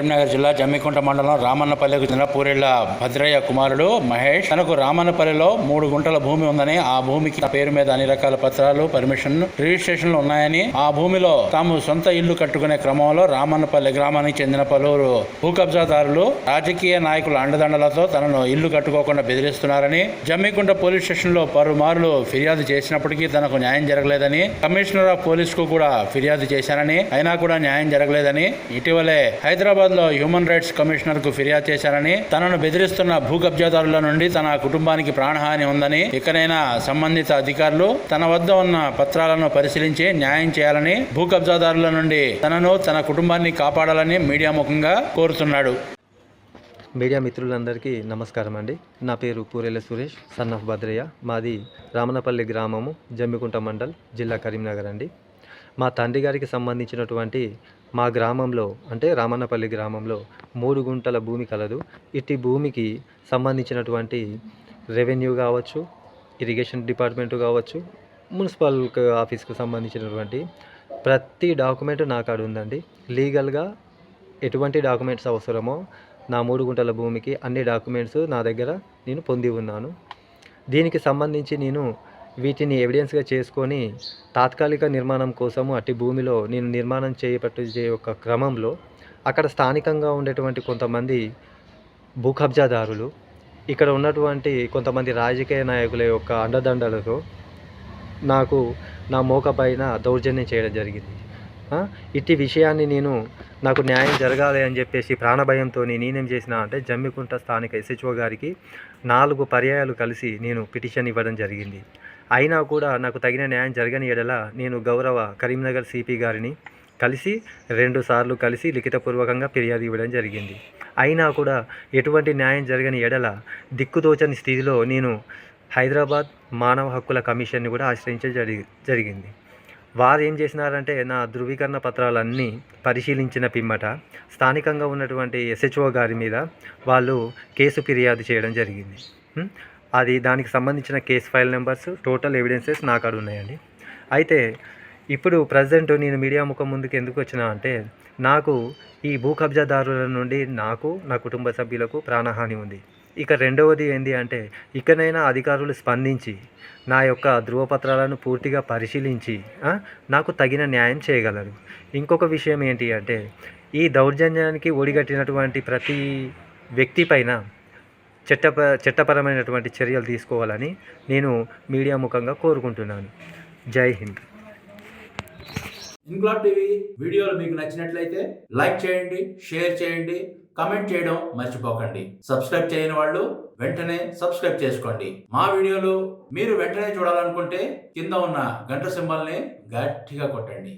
కరీంనగర్ జిల్లా జమ్మికుంట మండలం రామన్నపల్లికి చెందిన పూరెళ్ళ భద్రయ్య కుమారుడు మహేష్. తనకు రామన్నపల్లిలో మూడు గుంటల భూమి ఉందని ఆ భూమికి పేరు మీద అన్ని రకాల పత్రాలు పర్మిషన్ రిజిస్ట్రేషన్లు ఉన్నాయని ఆ భూమిలో తాము సొంత ఇల్లు కట్టుకునే క్రమంలో రామన్నపల్లి గ్రామానికి చెందిన పలువురు భూ కబ్జాదారులు రాజకీయ నాయకుల అండదండలతో తనను ఇల్లు కట్టుకోకుండా బెదిరిస్తున్నారని జమ్మికుంట పోలీస్ స్టేషన్లో పలుమార్లు ఫిర్యాదు చేసినప్పటికీ తనకు న్యాయం జరగలేదని కమిషనర్ ఆఫ్ పోలీస్కు కూడా ఫిర్యాదు చేశానని అయినా కూడా న్యాయం జరగలేదని ఇటీవలే హైదరాబాద్ లో హ్యూమన్ రైట్స్ కమిషనర్కు ఫిర్యాదు చేశారని తనను బెదిరిస్తున్న భూ కబ్జాదారుల నుండి తన కుటుంబానికి ప్రాణహాని ఉందని ఇకనైనా సంబంధిత అధికారులు తన వద్ద ఉన్న పత్రాలను పరిశీలించి న్యాయం చేయాలని భూ కబ్జాదారుల నుండి తనను తన కుటుంబాన్ని కాపాడాలని మీడియా ముఖంగా కోరుతున్నాడు. మీడియా మిత్రులందరికీ నమస్కారం అండి. నా పేరు పూరెల సురేష్ సన్ ఆఫ్ భద్రయ్య. మాది రామనపల్లి గ్రామము జమ్మికుంట మండల్ జిల్లా కరీంనగర్ అండి. మా తండ్రి గారికి సంబంధించినటువంటి మా గ్రామంలో అంటే రామన్నపల్లి గ్రామంలో మూడు గుంటల భూమి కలదు. ఇట్టి భూమికి సంబంధించినటువంటి రెవెన్యూ కావచ్చు ఇరిగేషన్ డిపార్ట్మెంట్ కావచ్చు మున్సిపల్ ఆఫీస్కు సంబంధించినటువంటి ప్రతి డాక్యుమెంట్ నా కాడ ఉందండి. లీగల్గా ఎటువంటి డాక్యుమెంట్స్ అవసరమో నా మూడు గుంటల భూమికి అన్ని డాక్యుమెంట్స్ నా దగ్గర నేను పొంది ఉన్నాను. దీనికి సంబంధించి నేను వీటిని ఎవిడెన్స్గా చేసుకొని తాత్కాలిక నిర్మాణం కోసము అట్టి భూమిలో నేను నిర్మాణం చేయబట్టు ఒక క్రమంలో అక్కడ స్థానికంగా ఉండేటువంటి కొంతమంది భూ కబ్జాదారులు ఇక్కడ ఉన్నటువంటి కొంతమంది రాజకీయ నాయకుల యొక్క అండదండలతో నాకు నా మోక పైన దౌర్జన్యం చేయడం జరిగింది. ఇట్టి విషయాన్ని నేను నాకు న్యాయం జరగాలి అని చెప్పేసి ప్రాణభయంతో నేనేం చేసిన అంటే జమ్మికుంట స్థానిక ఎస్హెచ్ఓ గారికి నాలుగు పర్యాయాలు కలిసి నేను పిటిషన్ ఇవ్వడం జరిగింది. అయినా కూడా నాకు తగిన న్యాయం జరగని ఎడల నేను గౌరవ కరీంనగర్ సిపి గారిని కలిసి రెండు సార్లు కలిసి లిఖితపూర్వకంగా ఫిర్యాదు ఇవ్వడం జరిగింది. అయినా కూడా ఎటువంటి న్యాయం జరగని ఎడల దిక్కుతోచని స్థితిలో నేను హైదరాబాద్ మానవ హక్కుల కమిషన్ని కూడా ఆశ్రయించడం జరిగి జరిగింది. వారు ఏం చేసినారంటే నా ధృవీకరణ పత్రాలన్నీ పరిశీలించిన పిమ్మట స్థానికంగా ఉన్నటువంటి ఎస్హెచ్ఓ గారి మీద వాళ్ళు కేసు ఫిర్యాదు చేయడం జరిగింది. అది దానికి సంబంధించిన case file numbers total evidences నా కాడ ఉన్నాయండి. అయితే ఇప్పుడు ప్రజెంట్ నేను మీడియా ముఖం ముందుకు ఎందుకు వచ్చినా అంటే నాకు ఈ భూ కబ్జాదారుల నుండి నాకు నా కుటుంబ సభ్యులకు ప్రాణహాని ఉంది. ఇక రెండవది ఏంటి అంటే ఇకనైనా అధికారులు స్పందించి నా యొక్క ధృవపత్రాలను పూర్తిగా పరిశీలించి నాకు తగిన న్యాయం చేయగలరు. ఇంకొక విషయం ఏంటి అంటే ఈ దౌర్జన్యానికి ఒడిగట్టినటువంటి ప్రతి వ్యక్తి పైన చట్టప చట్టపరమైనటువంటి చర్యలు తీసుకోవాలని నేను మీడియా ముఖంగా కోరుకుంటున్నాను. జై హింద్. ఇంక్లాబ్ టీవీ వీడియోలు మీకు నచ్చినట్లయితే లైక్ చేయండి షేర్ చేయండి కమెంట్ చేయడం మర్చిపోకండి. సబ్స్క్రైబ్ చేయని వాళ్ళు వెంటనే సబ్స్క్రైబ్ చేసుకోండి. మా వీడియోలు మీరు వెంటనే చూడాలనుకుంటే కింద ఉన్న గంట సింబల్ని గట్టిగా కొట్టండి.